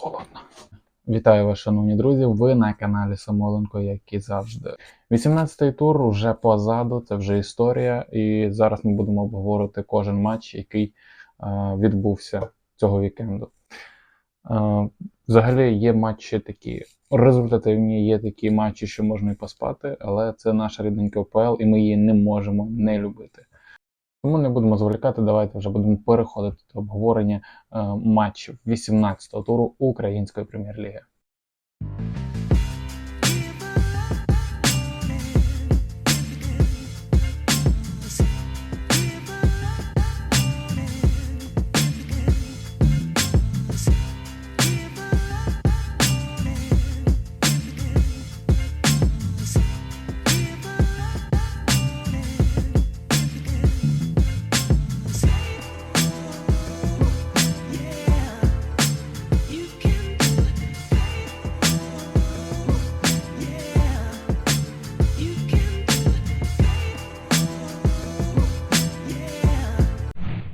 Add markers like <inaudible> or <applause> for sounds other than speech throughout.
холодно. Вітаю вас, шановні друзі. Ви на каналі Самоленко, як і завжди. 18-й тур вже позаду, це вже історія. І зараз ми будемо обговорити кожен матч, який е, відбувся цього вікенду. Е, взагалі є матчі такі результативні, є такі матчі, що можна і поспати, але це наша рідненька ОПЛ, і ми її не можемо не любити. Тому не будемо зволікати, давайте вже будемо переходити до обговорення е, матчів 18-го туру Української прем'єр-ліги.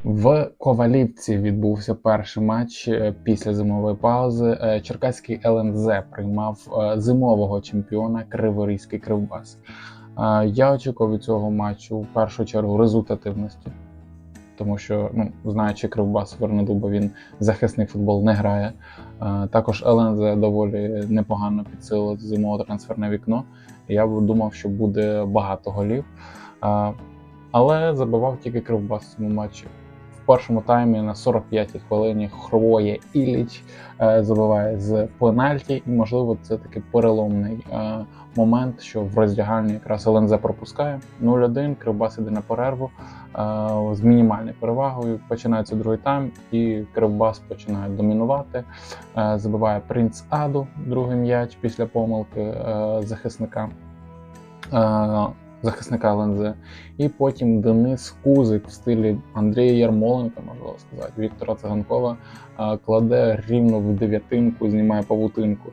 В Ковалівці відбувся перший матч е, після зимової паузи. Е, Черкаський ЛНЗ приймав е, зимового чемпіона Криворізький Кривбас. Я очікував від цього матчу в першу чергу результативності, тому що, ну, знаючи Кривбас Вернедуба, він захисний футбол не грає. Також ЛНЗ доволі непогано підсилило зимове трансферне вікно. Я думав, що буде багато голів. Але забивав тільки Кривбас в цьому матчі. Першому таймі на 45-й хвилині Хроє Іліч е, забиває з пенальті, і можливо це такий переломний е, момент, що в роздягальні якраз ЛНЗ пропускає 0-1, Кривбас іде на перерву е, з мінімальною перевагою. Починається другий тайм, і Кривбас починає домінувати. Забиває Принц Аду, другий м'яч після помилки захисника. Захисника ЛНЗ. І потім Денис Кузик в стилі Андрія Ярмоленка, можна сказати, Віктора Циганкова, е, кладе рівно в дев'ятинку, знімає павутинку.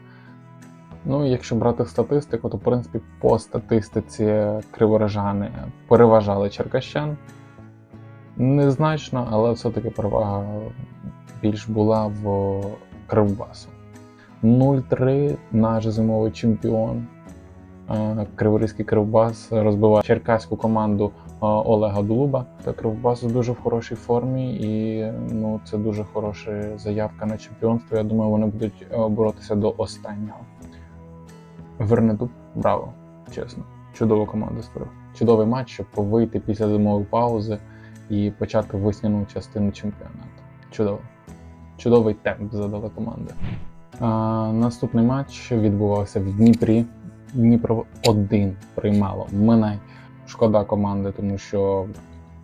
Ну, якщо брати статистику, то в принципі по статистиці криворожани переважали черкащан. Незначно, але все-таки перевага більш була в Кривбасу. 0-3 наш зимовий чемпіон. Е, Криворізький Кривбас розбиває черкаську команду е, Олега Дулуба. Та Кривбас дуже в хорошій формі, і ну це дуже хороша заявка на чемпіонство. Я думаю, вони будуть е, боротися до останнього. Вернедуб, браво, чесно. Чудова команда створив. Чудовий матч, щоб вийти після зимової паузи і почати весняну частину чемпіонату. Чудово. Чудовий темп задала команда. А, наступний матч відбувався в Дніпрі. Дніпро 1 приймало. Минай. Шкода команди, тому що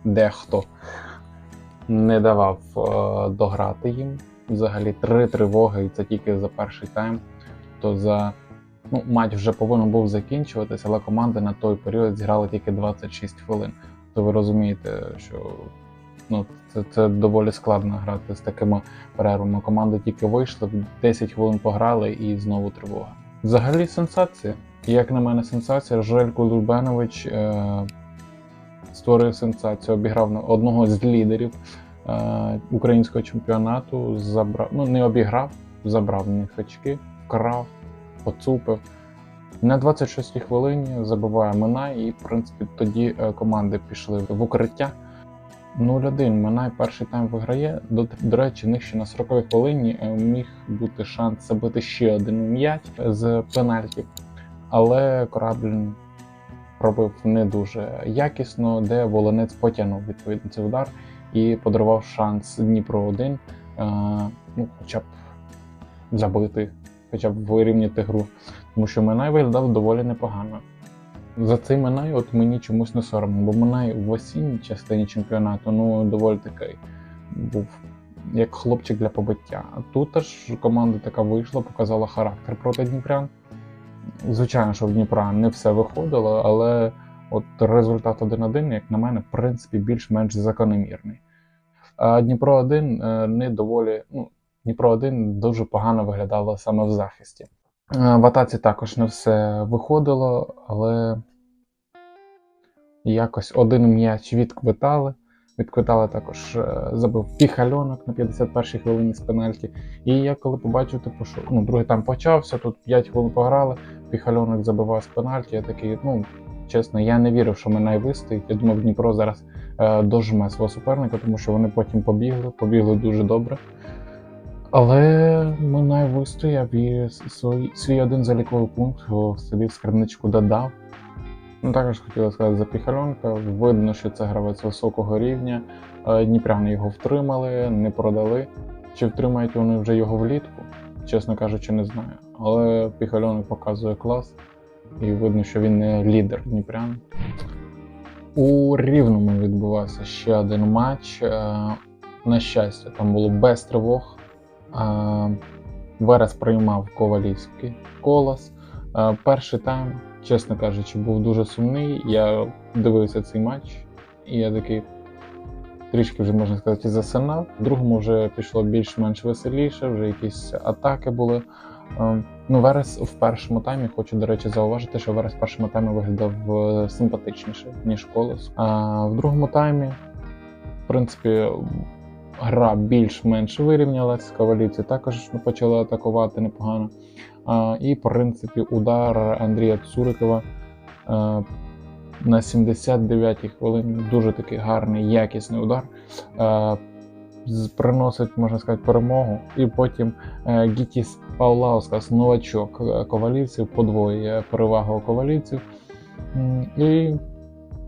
дехто не давав е, дограти їм. Взагалі три тривоги, і це тільки за перший тайм. То за ну, матч вже повинен був закінчуватися, але команди на той період зіграли тільки 26 хвилин. То ви розумієте, що ну, це, це доволі складно грати з такими перервами. Команди тільки вийшли, 10 хвилин пограли і знову тривога. Взагалі сенсація. Як на мене, сенсація. Желько Лубенович е, створив сенсацію, обіграв одного з лідерів е, українського чемпіонату. Забрав, ну не обіграв, забрав в них очки, вкрав, поцупив. На 26-й хвилині забиває Минай, і в принципі тоді е, команди пішли в укриття. 0-1 Минай перший тайм виграє. До, до речі, в них ще на 40-й хвилині е, міг бути шанс забити ще один м'яч з пенальті. Але корабль пробив не дуже якісно, де Волонець потягнув відповідно цей удар і подарував шанс Дніпро 1 е, ну, хоча б забити, хоча б вирівняти гру. Тому що Минай виглядав доволі непогано. За цей Минай от мені чомусь не соромно, бо Минай в осінній частині чемпіонату ну доволі такий був як хлопчик для побиття. Тут аж команда така вийшла, показала характер проти Дніпрян. Звичайно, що в Дніпра не все виходило, але от результат 1-1, як на мене, в принципі, більш-менш закономірний. А Дніпро 1 е, не доволі. Ну, Дніпро 1 дуже погано виглядало саме в захисті. Е, В атаці також не все виходило, але якось один м'яч відквитали Відквитали також е, забив піхальонок на 51-й хвилині з пенальті. І я коли побачив, типу, що ну, другий там почався, тут 5 хвилин пограли, піхальонок забивав з пенальті. Я такий, ну чесно, я не вірив, що Минай вистоїть. Я думав, Дніпро зараз е, дожме свого суперника, тому що вони потім побігли, побігли дуже добре. Але Минай вистояв і свій, свій один заліковий пункт о, собі в скарбничку додав. Ну, також хотіла сказати за Піхальонка. Видно, що це гравець високого рівня. Е, Дніпряни його втримали, не продали. Чи втримають вони вже його влітку? Чесно кажучи, не знаю. Але Піхальонок показує клас, і видно, що він не лідер Дніпрян. У Рівному відбувався ще один матч. Е, На щастя, там було без тривог. Е, Верес приймав Ковалівський колос. Перший тайм, чесно кажучи, був дуже сумний. Я дивився цей матч, і я такий трішки вже можна сказати засинав. В другому вже пішло більш-менш веселіше, вже якісь атаки були. Е, Ну, Верес в першому таймі, хочу, до речі, зауважити, що Верес в першому таймі виглядав е, симпатичніше, ніж колос. А в другому таймі, в принципі, гра більш-менш вирівнялась. Кавалівці також почали атакувати непогано. І, в принципі, удар Андрія Цурикова е, на 79-й хвилині дуже такий гарний, якісний удар. Е, Приносить, можна сказати, перемогу. І потім е, Гітіс Паулаускас, новачок ковалівців, подвоює перевагу ковалівців. І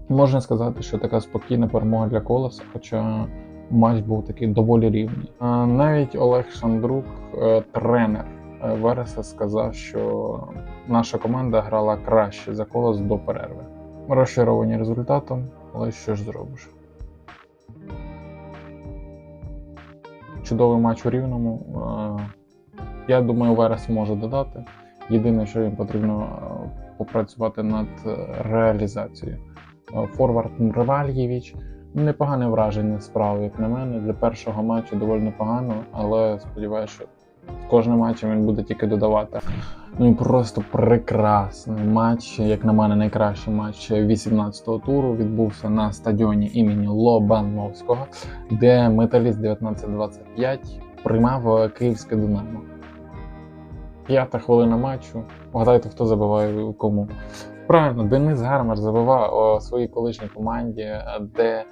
можна сказати, що така спокійна перемога для колеса, хоча матч був такий доволі рівний. Навіть Олег Шандрук, тренер Вереса, сказав, що наша команда грала краще за колос до перерви. Розчаровані результатом, але що ж зробиш? Чудовий матч у рівному. Е, Я думаю, Верес може додати. Єдине, що їм потрібно е, попрацювати над е, реалізацією. Е, Форвард Мревальєвич непогане враження справи, як на мене. Для першого матчу доволі непогано, але сподіваюся, що з кожним матчем він буде тільки додавати. Ну і просто прекрасний матч, як на мене, найкращий матч 18-го туру відбувся на стадіоні імені Лобановського, де металіст 1925 приймав київське Динамо. П'ята хвилина матчу. Вгадайте, хто забиває кому. Правильно, Денис Гармаш забивав у своїй колишній команді, де,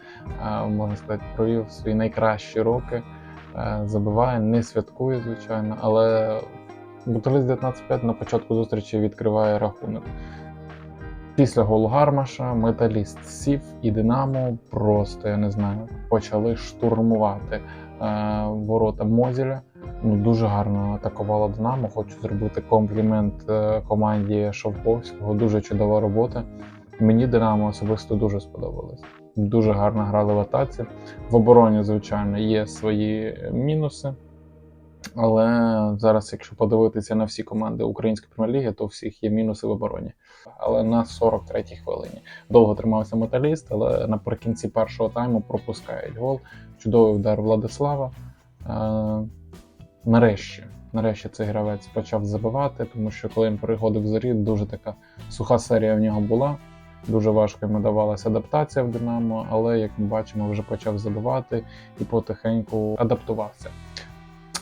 е, можна сказати, провів свої найкращі роки. Е, Забиває, не святкує, звичайно, але Буталіст 19-5 на початку зустрічі відкриває рахунок. Після голу Гармаша металіст сів і Динамо просто, я не знаю, почали штурмувати е, ворота Мозіля. Ну, дуже гарно атакувала Динамо. Хочу зробити комплімент е, команді Шовковського. Дуже чудова робота. Мені Динамо особисто дуже сподобалось. Дуже гарно грали в атаці. В обороні, звичайно, є свої мінуси. Але зараз, якщо подивитися на всі команди української прем'єр-ліги, то у всіх є мінуси в обороні. Але на 43-й хвилині довго тримався металіст, але наприкінці першого тайму пропускають гол. Чудовий удар Владислава. Е, нарешті, нарешті цей гравець почав забивати, тому що коли він переходив за рід, дуже така суха серія в нього була. Дуже важко йому давалася адаптація в Динамо, але як ми бачимо, вже почав забивати і потихеньку адаптувався.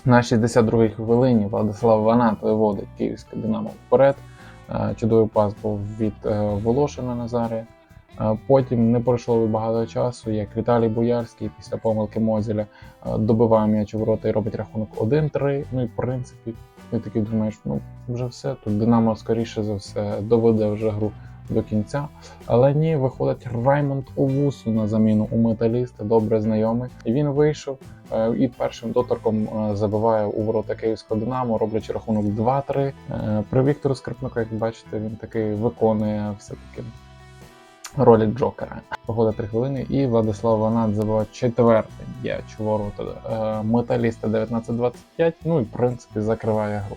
На 62-й хвилині Владислав Ванат виводить київське Динамо вперед. Е, Чудовий пас був від е, Волошина Назарія. Е, Потім не пройшло багато часу, як Віталій Боярський після помилки Мозіля добиває м'яч у ворота і робить рахунок 1-3. Ну і в принципі, ти такий думаєш, ну вже все. Тут Динамо, скоріше за все, доведе вже гру до кінця. Але ні, виходить Раймонд Овусу на заміну у металіста, добре знайомий. І він вийшов е, і першим доторком е, забиває у ворота Київського Динамо, роблячи рахунок 2-3. Е, При Віктору Скрипнику, як бачите, він таки виконує все-таки ролі Джокера. Виходить 3 хвилини, і Владислав Ванат забиває четвертий м'яч у ворота металіста 19-25. Ну і в принципі закриває гру.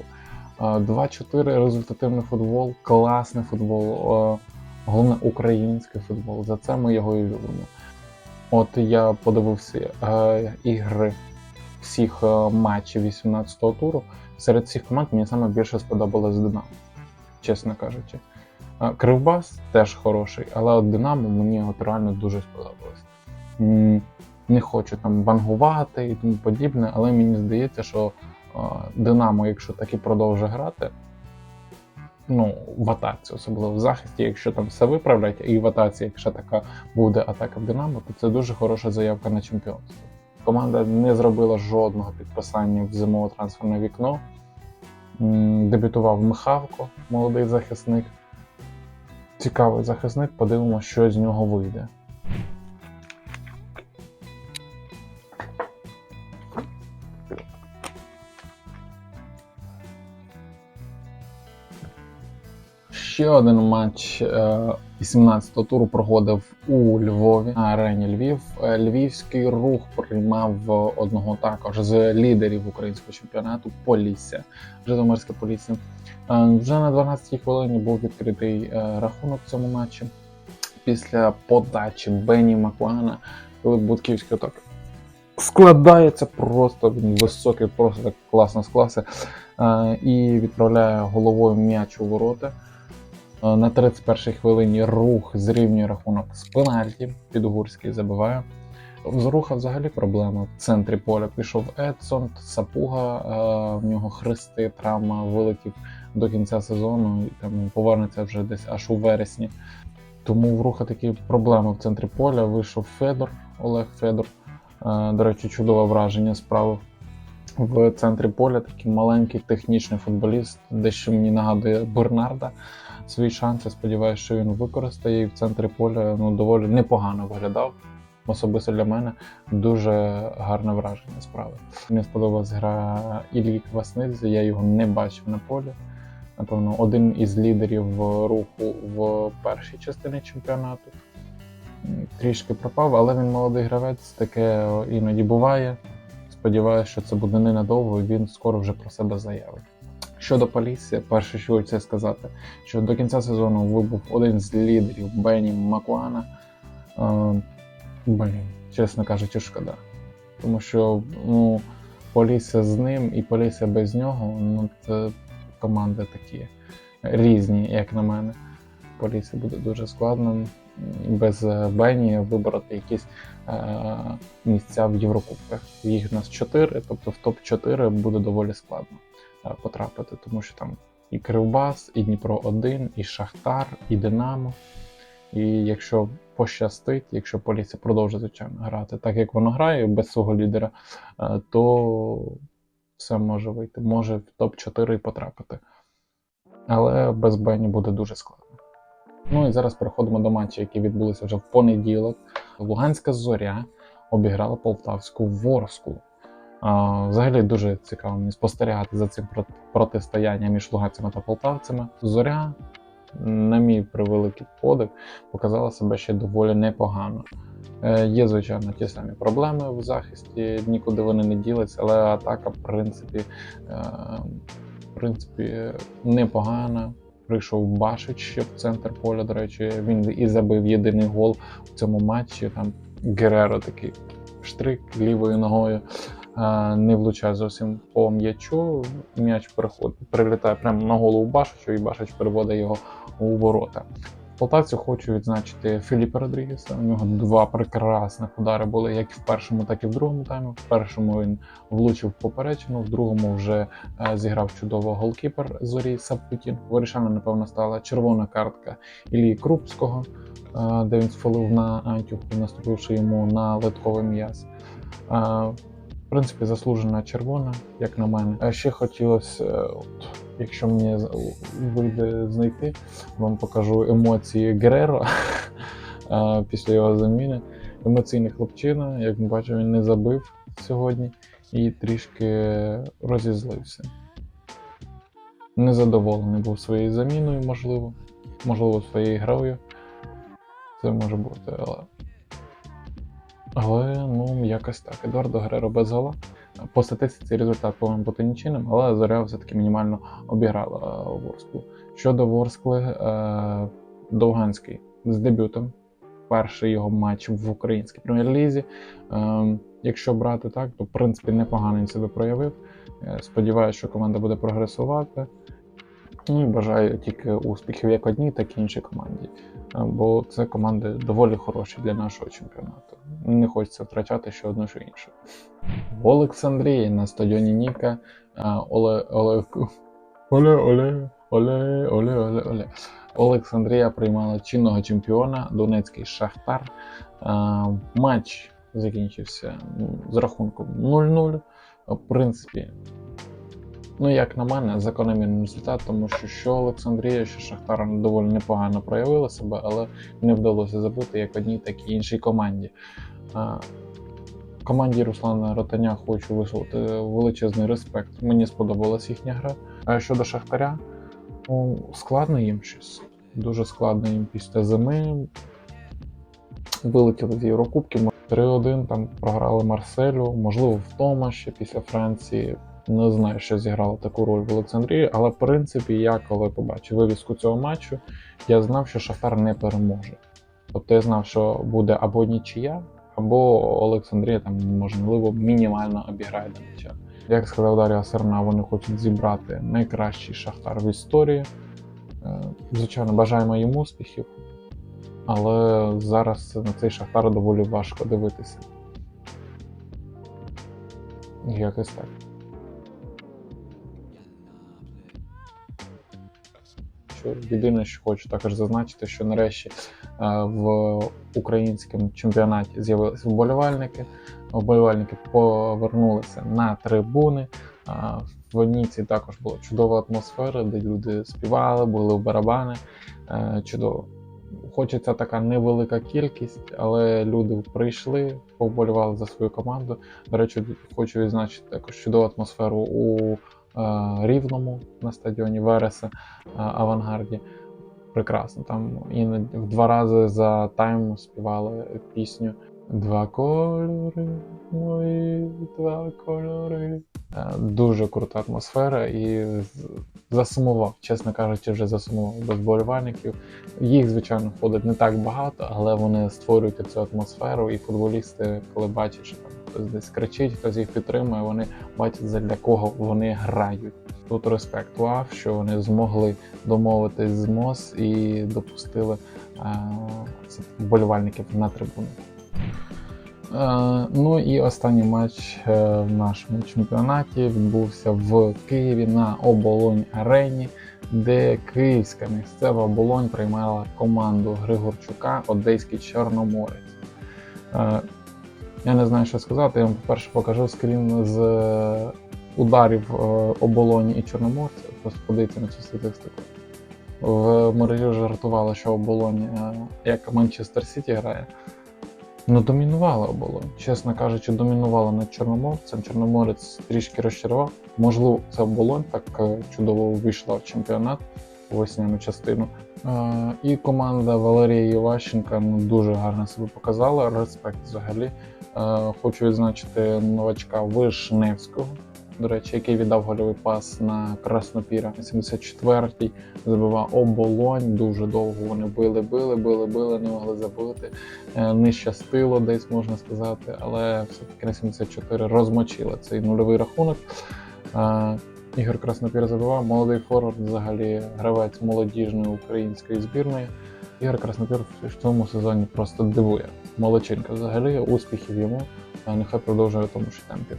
Е, 2-4 результативний футбол, класний футбол, головне український футбол. За це ми його і любимо. От я подивився е, ігри всіх е, матчів 18-го туру. Серед всіх команд мені саме більше сподобалось Динамо, чесно кажучи. Е, Кривбас теж хороший, але от Динамо мені от реально дуже сподобалось. Не хочу там бангувати і тому подібне, але мені здається, що Динамо, якщо таки продовжує грати, ну, в атаці, особливо в захисті, якщо там все виправлять, і в атаці, якщо така буде атака в Динамо, то це дуже хороша заявка на чемпіонство. Команда не зробила жодного підписання в зимове трансферне вікно. Дебютував Михавко, молодий захисник. Цікавий захисник, подивимося, що з нього вийде. Ще один матч е, 18-го туру проходив у Львові на арені Львів. Е, Львівський рух приймав одного також з лідерів українського чемпіонату Полісся, Житомирське Полісся. Е, Вже на 12-й хвилині був відкритий е, рахунок в цьому матчі. Після подачі Бені Макуана Филип Будківський так складається просто він високий, просто так класно склався. Е, І відправляє головою м'яч у ворота. Е, На 31-й хвилині рух зрівнює рахунок з пенальті. Підгурський забиває. В руха взагалі проблема. В центрі поля пішов Едсон, Сапуга, е, в нього хрести, травма вилетів до кінця сезону і там повернеться вже десь аж у вересні. Тому в руха такі проблеми в центрі поля. Вийшов Федор, Олег Федор. Е, До речі, чудове враження справив. В центрі поля такий маленький технічний футболіст, дещо мені нагадує Бернарда. Свій шанс, я сподіваюся, що він використає і в центрі поля ну, доволі непогано виглядав. Особисто для мене дуже гарне враження справи. Мені сподобалась гра Іллі Кваснидзе, я його не бачив на полі. Напевно, один із лідерів руху в першій частині чемпіонату. Трішки пропав, але він молодий гравець, таке іноді буває. Сподіваюся, що це буде ненадовго, і він скоро вже про себе заявить. Щодо Полісся, перше, що хочу сказати, що до кінця сезону вибув один з лідерів Бені Макуана. Е, Блін, чесно кажучи, шкода. Тому що ну, Полісся з ним і Полісся без нього ну, це команди такі різні, як на мене. Полісся буде дуже складно без е, Бені вибороти якісь е, місця в Єврокубках. Їх у нас 4, тобто в топ-4 буде доволі складно потрапити, тому що там і Кривбас, і Дніпро 1, і Шахтар, і Динамо. І якщо пощастить, якщо Полісся продовжить звичайно грати так, як воно грає, без свого лідера, е, то все може вийти. Може в топ-4 потрапити. Але без Бені буде дуже складно. Ну і зараз переходимо до матчів, які відбулися вже в понеділок. Луганська зоря обіграла полтавську ворску. Взагалі дуже цікаво мені спостерігати за цим прот- протистоянням між луганцями та полтавцями. Зоря, на мій превеликий подив, показала себе ще доволі непогано. Е, Є, звичайно, ті самі проблеми в захисті, нікуди вони не ділися, але атака, в принципі, е, в принципі, непогана. Прийшов Башич ще в центр поля. До речі, він і забив єдиний гол в цьому матчі. Там Гереро такий штрик лівою ногою. Е, Не влучає зовсім по м'ячу. М'яч прилітає прямо на голову Башичу, і Башич переводить його у ворота. Полтавці хочу відзначити Філіпа Родрігеса. У нього два прекрасних удари були як в першому, так і в другому таймі. В першому він влучив поперечину, в другому вже е, зіграв чудово голкіпер зорі Сапутін. Вирішальна, напевно, стала червона картка Ілії Крупського, е, де він сфолив на Антюху, наступивши йому на литковий м'яз. Принципі, заслужена червона, як на мене. А ще хотілося, е, от, якщо мені вийде знайти, вам покажу емоції Гереро <laughs> е, після його заміни. Емоційний хлопчина, як ми бачимо, він не забив сьогодні і трішки розізлився. Незадоволений був своєю заміною, можливо, можливо, своєю грою. Це може бути, але. Але ну якось так. Едуардо Гереро без гола. По статистиці результат повинен бути нічийним, але Зоря все-таки мінімально обіграла е, Ворсклу. Щодо Ворскли, е, Довганський з дебютом. Перший його матч в українській прем'єр-лізі. Е, якщо брати так, то в принципі непогано він себе проявив. Сподіваюся, що команда буде прогресувати. Ну і бажаю тільки успіхів як одній, так і іншій команді. Е, Бо це команди доволі хороші для нашого чемпіонату. не хочеться втрачати що одну, що іншу. В Олександрії на стадіоні Ніка а, Оле, Оле, Оле, Оле, Оле, Оле, Оле, Оле. Олександрія приймала чинного чемпіона Донецький Шахтар. Матч закінчився з рахунком 0-0. В принципі, ну як на мене, закономірний результат, тому що що Олександрія, що Шахтар доволі непогано проявили себе, але не вдалося забити як одній, так і іншій команді. Команді Руслана Ротаня хочу висловити величезний респект. Мені сподобалась їхня гра. А щодо Шахтаря, ну, складно їм щось. Дуже складно їм після зими. Вилетіли з Єврокубків. 3-1 там програли Марселю, можливо, втома ще після Франції. Не знаю, що зіграло таку роль в Олександрії, але в принципі, я коли побачив вивіску цього матчу, я знав, що Шахтар не переможе. Тобто я знав, що буде або нічия, або Олександрія там, можливо, мінімально обіграє до м'яча. Як сказав Дар'я Серна, вони хочуть зібрати найкращий шахтар в історії. Е, Звичайно, бажаємо їм успіхів, але зараз на цей шахтар доволі важко дивитися. Якось так. Що єдине, що хочу також зазначити, що нарешті е, в українському чемпіонаті з'явилися вболівальники. Вболівальники повернулися на трибуни. А, В Ніці також була чудова атмосфера, де люди співали, були в барабани. Е, Чудово. Хочеться така невелика кількість, але люди прийшли, повболівали за свою команду. До речі, хочу відзначити також чудову атмосферу у е, Рівному на стадіоні Вереса е, Авангарді. Прекрасно. Там іноді в два рази за тайм співали пісню Два кольори, мої два кольори. Е, Дуже крута атмосфера і засумував, чесно кажучи, вже засумував без болівальників. Їх, звичайно, входить не так багато, але вони створюють цю атмосферу, і футболісти, коли бачать, там хтось десь кричить, хтось їх підтримує, вони бачать, для кого вони грають. Тут респект УАФ, що вони змогли домовитись з МОЗ і допустили е, вболівальників на трибуну. Е, ну і останній матч е, в нашому чемпіонаті відбувся в Києві на оболонь арені, де київська місцева оболонь приймала команду Григорчука Одеський Чорноморець. Я не знаю, що сказати. Я вам, по-перше, покажу скрін з е, ударів е, оболоні і Чорноморця. Просто подивіться на цю статистику. В мережі жартували, що оболонь, е, як Манчестер Сіті грає. Ну, домінувала оболонь. Чесно кажучи, домінувала над Чорноморцем. Чорноморець трішки розчарував. Можливо, це оболонь так чудово вийшла в чемпіонат весняну частину. І команда Валерія Єващенка ну, дуже гарно себе показала. Респект взагалі. Е, Хочу відзначити новачка Вишневського. До речі, який віддав гольовий пас на Краснопіра. 74-й забивав оболонь. Дуже довго вони били, били, били, били, не могли забити. Е, Не щастило десь можна сказати, але все-таки на 74 розмочили цей нульовий рахунок. Е, Ігор Краснопір забивав, молодий форвард, взагалі гравець молодіжної української збірної. Ігор Краснопір в цьому сезоні просто дивує. Молодчинка взагалі, успіхів йому, нехай продовжує в тому ж темпі.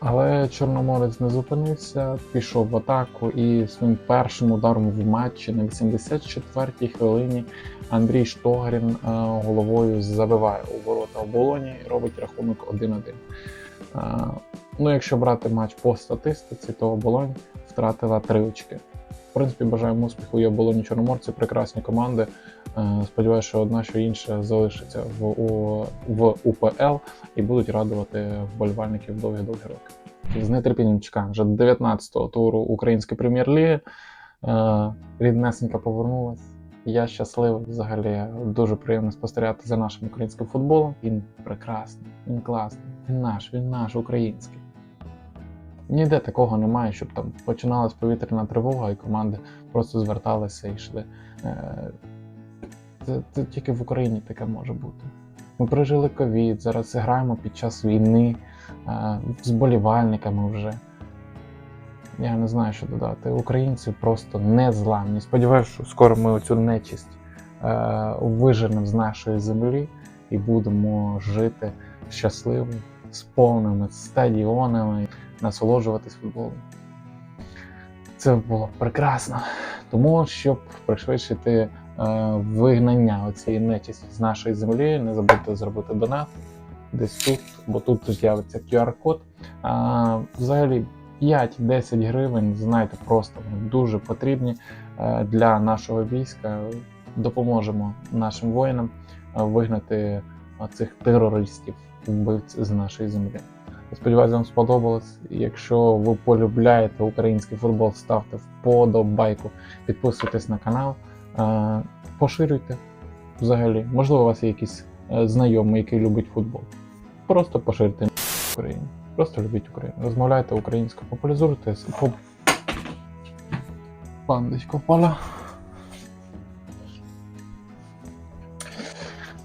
Але Чорноморець не зупинився, пішов в атаку і своїм першим ударом в матчі на 84-й хвилині Андрій Штогрін е, головою забиває у ворота оболоні і робить рахунок 1-1. Е, Ну, якщо брати матч по статистиці, то оболонь втратила 3 очки. В принципі, бажаємо успіху і оболоні Чорноморці, прекрасні команди. Е, Сподіваюся, що одна, що інша залишиться в, у, в УПЛ і будуть радувати вболівальників довгі-довгі роки. З нетерпінням чекаємо вже 19-го туру Української прем'єр-ліги. Е, Ріднесенька повернулась. Я щасливий взагалі. Дуже приємно спостерігати за нашим українським футболом. Він прекрасний, він класний, він наш, він наш український. Ніде такого немає, щоб там починалась повітряна тривога, і команди просто зверталися і йшли. Це, це тільки в Україні таке може бути. Ми пережили ковід, зараз граємо під час війни з болівальниками вже. Я не знаю, що додати. Українці просто незламні. Сподіваюся, що скоро ми оцю нечисть е, виженемо з нашої землі і будемо жити щасливо, з повними стадіонами, насолоджуватись футболом. Це було прекрасно. Тому, щоб пришвидшити вигнання цієї нечисті з нашої землі, не забудьте зробити донат десь тут, бо тут з'явиться QR-код. Взагалі 5-10 гривень, знаєте, просто дуже потрібні е, для нашого війська. Допоможемо нашим воїнам е, вигнати е, цих терористів, вбивць з нашої землі. Сподіваюсь, вам сподобалось. Якщо ви полюбляєте український футбол, ставте вподобайку, підписуйтесь на канал, е, поширюйте взагалі. Можливо, у вас є якийсь е, знайомий, який любить футбол. Просто поширте Україну. Просто любіть Україну. Розмовляйте українською, популяризуйте. Пандочка впала.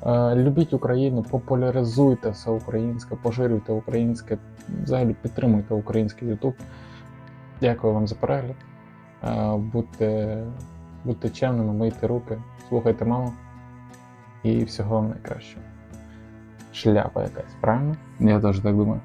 Е, Любіть Україну, популяризуйте все українське, поширюйте українське, взагалі підтримуйте український YouTube. Дякую вам за перегляд. Е, Будьте, будьте чемними, мийте руки, слухайте маму і всього вам найкращого. Шляпа якась, правильно? Я теж так думаю.